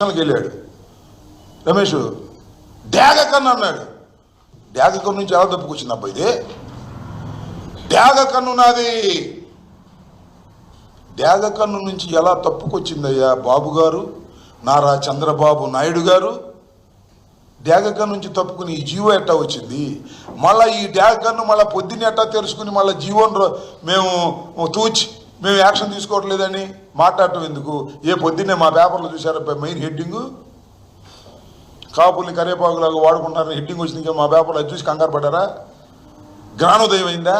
వెళ్ళాడు. రమేష్ డ్యాగకన్ను అన్నాడు. డ్యాగకన్ను నుంచి ఎలా తప్పుకొచ్చింది అబ్బా ఇది? డ్యాగకన్ను నాది. డ్యాగకన్ను నుంచి ఎలా తప్పుకొచ్చిందయ్యా బాబు గారు నారా చంద్రబాబు నాయుడు గారు? డ్యాగకన్ను నుంచి తప్పుకుని ఈ జీవో ఎట్టా వచ్చింది? మళ్ళీ ఈ డ్యాగకన్ను మళ్ళీ పొద్దున్న ఎట్టా తెలుసుకుని మళ్ళీ జీవోని మేము తూచి మేము యాక్షన్ తీసుకోవట్లేదని మాట్లాడటం ఎందుకు? ఏ పొద్దున్నే మా పేపర్లో చూశారు మెయిన్ హెడ్డింగు? కాపుల్ని కరేపాకులాగా వాడుకుంటారని హెడ్డింగ్ వచ్చింది ఇంకా మా పేపర్లో అది చూసి కంగారు పడ్డారా? జ్ఞానోదయం అయిందా?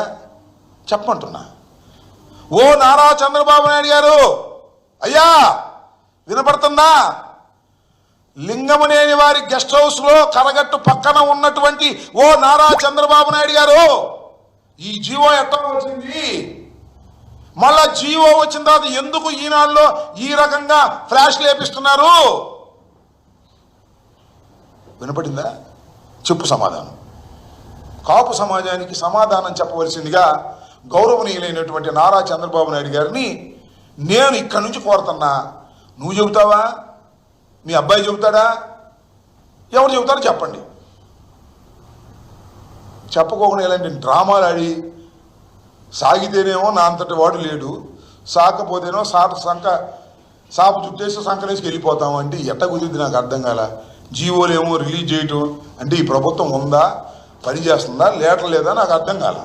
చెప్పంటున్నా ఓ నారా చంద్రబాబు నాయుడు గారు! అయ్యా! వినపడుతుందా? లింగమనేని వారి గెస్ట్ హౌస్లో కరగట్టు పక్కన ఉన్నటువంటి ఓ నారా చంద్రబాబు నాయుడు గారు! ఈ జీవో ఎట్లా వచ్చింది? మళ్ళా జీవో వచ్చిన తర్వాత ఎందుకు ఈనాడులో ఈ రకంగా ఫ్లాష్ లేపిస్తున్నారు వినపడిందా? చెప్పు సమాధానం. కాపు సమాజానికి సమాధానం చెప్పవలసిందిగా గౌరవనీయులైనటువంటి నారా చంద్రబాబు నాయుడు గారిని నేను ఇక్కడి నుంచి కోరుతున్నా. నువ్వు చెబుతావా? మీ అబ్బాయి చెబుతాడా? ఎవరు చెబుతారో చెప్పండి. చెప్పకోకుండా ఇలాంటి డ్రామాలు ఆడి సాగితేనేమో నా అంతటి వాడు లేడు. సాకపోతేనో సాట సంక సాపు చుట్టేసి సంకలేసి వెళ్ళిపోతాం అంటే ఎట్ట కుదిరింది నాకు అర్థం కాల? జీవోలేమో రిలీజ్ చేయటం అంటే ఈ ప్రభుత్వం ఉందా? పని చేస్తుందా? లేటర్ లేదా? నాకు అర్థం కాల.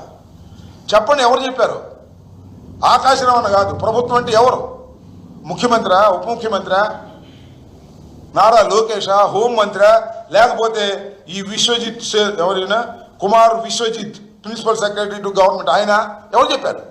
చెప్పండి ఎవరు చెప్పారు? ఆకాశరమణ కాదు ప్రభుత్వం అంటే ఎవరు? ముఖ్యమంత్రి? ఉప ముఖ్యమంత్రి? నారా లోకేష హోంమంత్రి లేకపోతే ఈ విశ్వజిత్ ఎవరైనా? Kumar Vishwajit? Principal secretary to government. ఆయన ఎవరు చెప్పారు?